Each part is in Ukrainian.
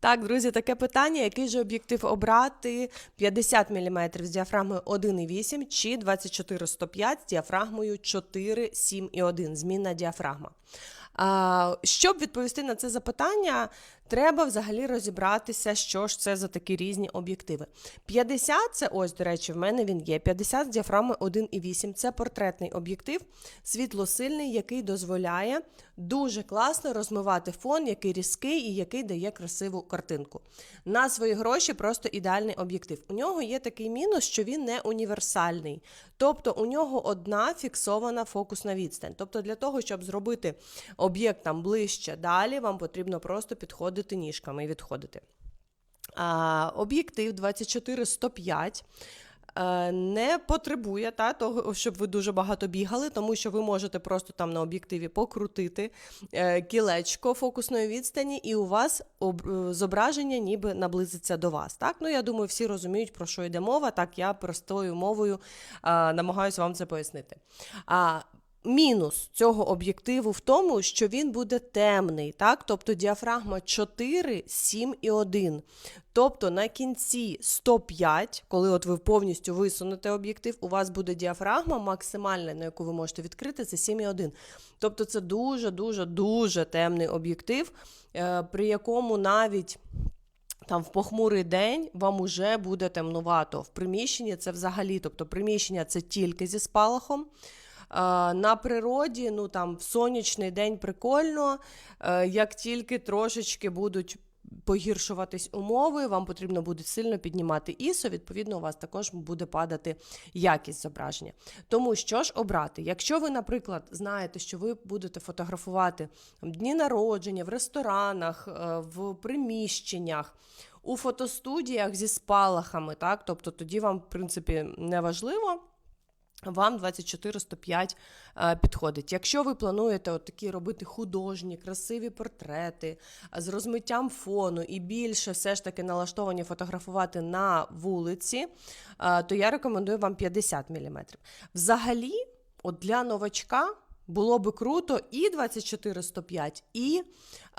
Так, друзі, таке питання: який же об'єктив обрати? 50 мм з діафрагмою 1,8 чи 24-105 з діафрагмою 4, 7 і 1, змінна діафрагма. Щоб відповісти на це запитання, треба взагалі розібратися, що ж це за такі різні об'єктиви. 50 це ось, до речі, в мене він є. 50 з діафрагмою 1,8 це портретний об'єктив, світлосильний, який дозволяє дуже класно розмивати фон, який різкий і який дає красиву картинку. На свої гроші просто ідеальний об'єктив. У нього є такий мінус, що він не універсальний. Тобто у нього одна фіксована фокусна відстань. Тобто, для того, щоб зробити об'єкт там ближче далі, вам потрібно просто підходити ніжками і відходити. Об'єктив 24-105 е, не потребує та, того, щоб ви дуже багато бігали, тому що ви можете просто там на об'єктиві покрутити е, кілечко фокусної відстані, і у вас об, е, зображення ніби наблизиться до вас. Так? Ну, я думаю, всі розуміють, про що йде мова. Так, я простою мовою е, намагаюся вам це пояснити. А, Мінус цього об'єктиву в тому, що він буде темний, так? тобто діафрагма 4, 7 і 1. Тобто на кінці 105, коли от ви повністю висунете об'єктив, у вас буде діафрагма максимальна, на яку ви можете відкрити, це 7,1. Тобто це дуже-дуже дуже темний об'єктив, е, при якому навіть. Там в похмурий день вам уже буде темнувато. В приміщенні це взагалі, тобто приміщення це тільки зі спалахом. На природі, ну там в сонячний день прикольно, е, як тільки трошечки будуть погіршуватись умови, вам потрібно буде сильно піднімати ISO, відповідно, у вас також буде падати якість зображення. Тому що ж обрати? Якщо ви, наприклад, знаєте, що ви будете фотографувати дні народження в ресторанах, е, в приміщеннях. У фотостудіях зі спалахами, так, тобто тоді вам, в принципі, не важливо. Вам 24-105 е, підходить. Якщо ви плануєте от такі робити художні, красиві портрети е, з розмиттям фону і більше все ж таки налаштовані фотографувати на вулиці, е, то я рекомендую вам 50 мм. Взагалі, от для новачка. Було би круто і 24-105, і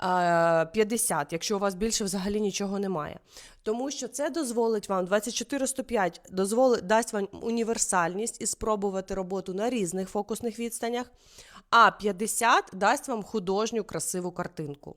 е, 50, якщо у вас більше взагалі нічого немає. Тому що це дозволить вам 24-105 дозволить, дасть вам універсальність і спробувати роботу на різних фокусних відстанях, а 50 дасть вам художню красиву картинку.